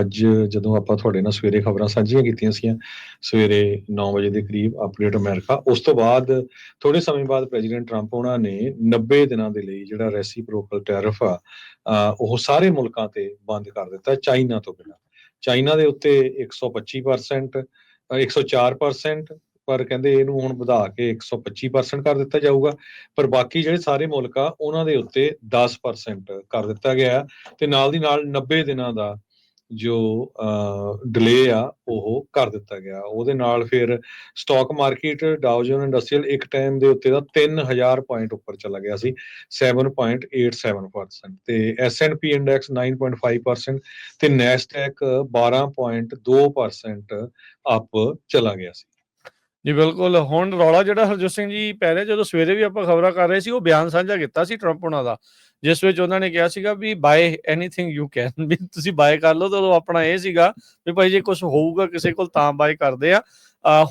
ਅੱਜ ਜਦੋਂ ਆਪਾਂ ਤੁਹਾਡੇ ਨਾਲ ਸਵੇਰੇ ਖਬਰਾਂ ਸਾਂਝੀਆਂ ਕੀਤੀਆਂ ਸੀਆਂ ਸਵੇਰੇ 9 ਵਜੇ ਦੇ ਕਰੀਬ ਅਪਡੇਟ ਅਮਰੀਕਾ ਉਸ ਤੋਂ ਬਾਅਦ ਥੋੜੇ ਸਮੇਂ ਬਾਅਦ ਪ੍ਰੈਜ਼ੀਡੈਂਟ ਟਰੰਪ ਉਹਨਾਂ ਨੇ 90 ਦਿਨਾਂ ਦੇ ਲਈ ਜਿਹੜਾ ਰੈਸੀਪ੍ਰੋਕਲ ਟੈਰਿਫ ਆ ਉਹ ਸਾਰੇ ਮੁਲਕਾਂ ਤੇ ਬੰਦ ਕਰ ਦਿੱਤਾ ਚਾਈਨਾ ਤੋਂ ਬਿਨਾਂ। ਚਾਈਨਾ ਦੇ ਉੱਤੇ 125% ਅ, 104% ਪਰ ਕਹਿੰਦੇ ਇਹਨੂੰ ਹੁਣ ਵਧਾ ਕੇ 125% ਕਰ ਦਿੱਤਾ ਜਾਊਗਾ ਪਰ ਬਾਕੀ ਜਿਹੜੇ ਸਾਰੇ ਮੁਲਕ ਆ ਉਹਨਾਂ ਦੇ ਉੱਤੇ 10% ਕਰ ਦਿੱਤਾ ਗਿਆ ਹੈ ਤੇ ਨਾਲ ਦੀ ਨਾਲ 90 ਦਿਨਾਂ ਦਾ ਜੋ ਡਿਲੇ ਆ, ਉਹ ਕਰ ਦਿੱਤਾ ਗਿਆ। ਉਹਦੇ ਨਾਲ ਫਿਰ stock market Dow Jones industrial ਇੱਕ ਟਾਈਮ ਦੇ ਉੱਤੇ ਦਾ 3000 ਪੁਆਇੰਟ ਉੱਪਰ ਚਲਾ ਗਿਆ ਸੀ 7.87% ਤੇ S&P ਇੰਡੈਕਸ 9.5% ਤੇ ਨੈਸਡੈਕ 12.2% ਅਪ ਚਲਾ ਗਿਆ ਸੀ। ਜੀ, ਬਿਲਕੁਲ। ਹੁਣ ਰੌਲਾ ਜਿਹੜਾ ਹਰਜੋਤ ਸਿੰਘ ਜੀ ਪੈ ਰਿਹਾ, ਜਦੋਂ ਸਵੇਰੇ ਵੀ ਆਪਾਂ ਖਬਰਾਂ ਕਰ ਰਹੇ ਸੀ, ਉਹ ਬਿਆਨ ਸਾਂਝਾ ਕੀਤਾ ਸੀ ਟਰੰਪ ਉਹਨਾਂ ਦਾ, ਜਿਸ ਵਿੱਚ ਉਹਨਾਂ ਨੇ ਕਿਹਾ ਸੀਗਾ we buy anything you can ਵੀ ਤੁਸੀਂ ਬਾਏ ਕਰ ਲਓ ਤਾਂ ਉਦੋਂ ਆਪਣਾ ਇਹ ਸੀਗਾ ਵੀ ਭਾਈ ਜੇ ਕੁਝ ਹੋਊਗਾ ਕਿਸੇ ਕੋਲ ਤਾਂ ਬਾਏ ਕਰਦੇ ਆ।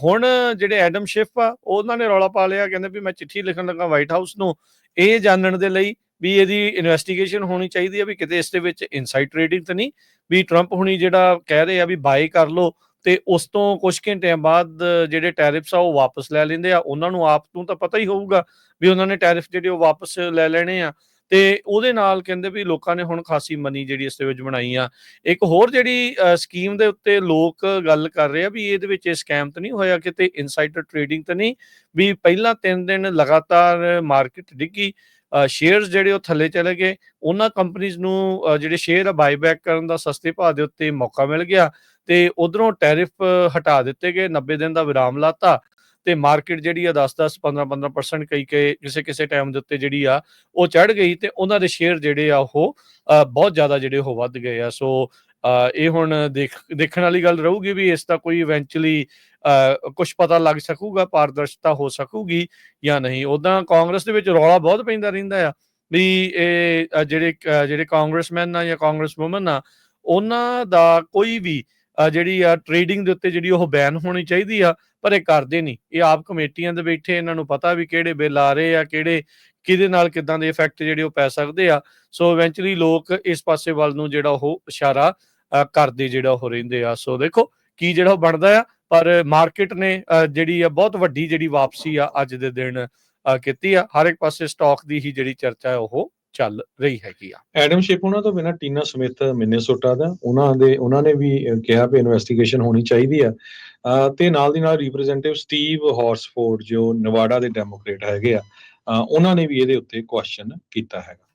ਹੁਣ ਜਿਹੜੇ ਐਡਮ ਸ਼ਿਫ ਆ, ਉਹਨਾਂ ਨੇ ਰੌਲਾ ਪਾ ਲਿਆ, ਕਹਿੰਦੇ ਵੀ ਮੈਂ ਚਿੱਠੀ ਲਿਖਣ ਲੱਗਾ ਵਾਈਟ ਹਾਊਸ ਨੂੰ, ਇਹ ਜਾਣਨ ਦੇ ਲਈ ਵੀ ਇਹਦੀ ਇਨਵੈਸਟੀਗੇਸ਼ਨ ਹੋਣੀ ਚਾਹੀਦੀ ਹੈ ਵੀ ਕਿਤੇ ਇਸ ਦੇ ਵਿੱਚ ਇਨਸਾਈਡ ਟ੍ਰੇਡਿੰਗ ਤਾਂ ਨਹੀਂ, ਵੀ ਟਰੰਪ ਹੁਣੀ ਜਿਹੜਾ ਕਹਿ ਰਹੇ ਆ ਵੀ ਬਾਏ ਕਰ ਲਓ ਤੇ ਉਸ ਤੋਂ ਕੁਝ ਘੰਟਿਆਂ ਬਾਅਦ ਜਿਹੜੇ ਟੈਰਿਫਸ ਆ, ਉਹ ਵਾਪਸ ਲੈ ਲੈਂਦੇ ਆ। ਉਹਨਾਂ ਨੂੰ ਆਪ ਨੂੰ ਤਾਂ ਪਤਾ ਹੀ ਹੋਊਗਾ ਵੀ ਉਹਨਾਂ ਨੇ ਟੈਰਿਫ ਜਿਹੜੇ ਉਹ ਵਾਪਸ ਲੈ ਲੈਣੇ ਆ। ਤੇ ਉਹਦੇ ਨਾਲ ਕਹਿੰਦੇ ਵੀ ਲੋਕਾਂ ਨੇ ਹੁਣ ਖਾਸੀ ਮਨੀ ਜਿਹੜੀ ਇਸ ਦੇ ਵਿੱਚ ਬਣਾਈ ਆ। ਇੱਕ ਹੋਰ ਜਿਹੜੀ ਸਕੀਮ ਦੇ ਉੱਤੇ ਲੋਕ ਗੱਲ ਕਰ ਰਹੇ ਆ ਵੀ ਇਹਦੇ ਵਿੱਚ ਇਹ ਸਕੈਮ ਤਾਂ ਨਹੀਂ ਹੋਇਆ ਕਿਤੇ ਇਨਸਾਈਡਰ ਟ੍ਰੇਡਿੰਗ ਤਾਂ ਨਹੀਂ, ਵੀ ਪਹਿਲਾਂ 3 ਦਿਨ ਲਗਾਤਾਰ ਮਾਰਕੀਟ ਡਿੱਗੀ ਸ਼ੇਅਰਸ ਜਿਹੜੇ ਉਹ ਥੱਲੇ ਚਲੇ ਗਏ। ਉਹਨਾਂ ਕੰਪਨੀਆਂ ਨੂੰ ਜਿਹੜੇ ਸ਼ੇਅਰ ਆ ਬਾਈਬੈਕ ਕਰਨ ਦਾ ਸਸਤੇ ਭਾਅ ਦੇ ਉੱਤੇ ਮੌਕਾ ਮਿਲ ਗਿਆ। ਤੇ ਉਧਰੋਂ ਟੈਰਿਫ ਹਟਾ ਦਿੱਤੇ ਗਏ 90 ਦਿਨ ਦਾ ਵਿਰਾਮ ਲਾਤਾ ਤੇ ਮਾਰਕੀਟ ਜਿਹੜੀ ਆ 10-10 15-15% ਕਈ ਕਈ ਕਿਸੇ ਕਿਸੇ ਟਾਈਮ ਦੇ ਉੱਤੇ ਜਿਹੜੀ ਆ ਉਹ ਚੜ ਗਈ ਤੇ ਉਹਨਾਂ ਦੇ ਸ਼ੇਅਰ ਜਿਹੜੇ ਆ ਉਹ ਬਹੁਤ ਜ਼ਿਆਦਾ ਜਿਹੜੇ ਉਹ ਵੱਧ ਗਏ ਆ। ਸੋ ਇਹ ਹੁਣ ਦੇਖਣ ਵਾਲੀ ਗੱਲ ਰਹੂਗੀ ਵੀ ਇਸ ਦਾ ਕੋਈ ਇਵੈਂਚੁਅਲੀ ਕੁਝ ਪਤਾ ਲੱਗ ਸਕੂਗਾ ਪਾਰਦਰਸ਼ਤਾ ਹੋ ਸਕੂਗੀ ਜਾਂ ਨਹੀਂ। ਉਦਾਂ ਕਾਂਗਰਸ ਦੇ ਵਿੱਚ ਰੌਲਾ ਬਹੁਤ ਪੈਂਦਾ ਰਹਿੰਦਾ ਆ ਵੀ ਇਹ ਅ, ਜਿਹੜੇ ਅ, ਜਿਹੜੇ ਕਾਂਗਰਸਮੈਨ ਆ ਜਾਂ ਕਾਂਗਰਸ ਵੂਮਨ ਆ ਉਹਨਾਂ ਦਾ ਕੋਈ ਵੀ ਜਿਹੜੀ ਆ ਟ੍ਰੇਡਿੰਗ ਦੇ ਉੱਤੇ ਜਿਹੜੀ ਉਹ ਬੈਨ ਹੋਣੀ ਚਾਹੀਦੀ ਆ, ਪਰ ਇਹ ਕਰਦੇ ਨਹੀਂ। ਇਹ ਆਪ ਕਮੇਟੀਆਂ ਦੇ ਬੈਠੇ ਇਹਨਾਂ ਨੂੰ ਪਤਾ ਵੀ ਕਿਹੜੇ ਬਿੱਲ ਆ ਰਹੇ ਆ, ਕਿਹੜੇ, ਕਿਹਦੇ ਨਾਲ ਕਿਦਾਂ ਦੇ ਇਫੈਕਟ ਜਿਹੜੇ ਉਹ ਪੈ ਸਕਦੇ ਆ। ਸੋ ਇਵੈਂਚੁਅਲੀ ਲੋਕ ਇਸ ਪਾਸੇ ਵੱਲ ਨੂੰ ਜਿਹੜਾ ਉਹ ਇਸ਼ਾਰਾ ਕਰਦੇ ਜਿਹੜਾ ਉਹ ਰਹਿੰਦੇ ਆ। ਸੋ ਦੇਖੋ ਕੀ ਜਿਹੜਾ ਉਹ ਬਣਦਾ ਆ, ਪਰ ਮਾਰਕੀਟ ਨੇ ਜਿਹੜੀ ਆ ਬਹੁਤ ਵੱਡੀ ਜਿਹੜੀ ਵਾਪਸੀ ਆ ਅੱਜ ਦੇ ਦਿਨ ਕੀਤੀ ਆ। ਹਰ ਇੱਕ ਪਾਸੇ ਸਟਾਕ ਦੀ ਹੀ ਜਿਹੜੀ ਚਰਚਾ ਹੈ ਉਹ ਚੱਲ ਰਹੀ ਹੈਗੀ ਆ। ਐਡਮ ਸ਼ਿਪ ਉਹਨਾਂ ਤੋਂ ਬਿਨਾਂ ਟੀਨਾ ਸਮਿਥ, ਮਿਨੇਸੋਟਾ ਦਾ, ਉਹਨਾਂ ਦੇ, ਉਹਨਾਂ ਨੇ ਵੀ ਕਿਹਾ ਵੀ ਇਨਵੈਸਟੀਗੇਸ਼ਨ ਹੋਣੀ ਚਾਹੀਦੀ ਆ। ਤੇ ਨਾਲ ਦੀ ਨਾਲ ਰਿਪਰੈਜ਼ੈਂਟੇਟਿਵ ਸਟੀਵ ਹਾਰਸਫੋਰਡ, ਜੋ ਨਵਾਡਾ ਦੇ ਡੈਮੋਕ੍ਰੇਟ ਹੈਗੇ ਆ ਉਹਨਾਂ ਨੇ ਵੀ ਇਹਦੇ ਉੱਤੇ ਕੁਐਸਚਨ ਕੀਤਾ ਹੈਗਾ।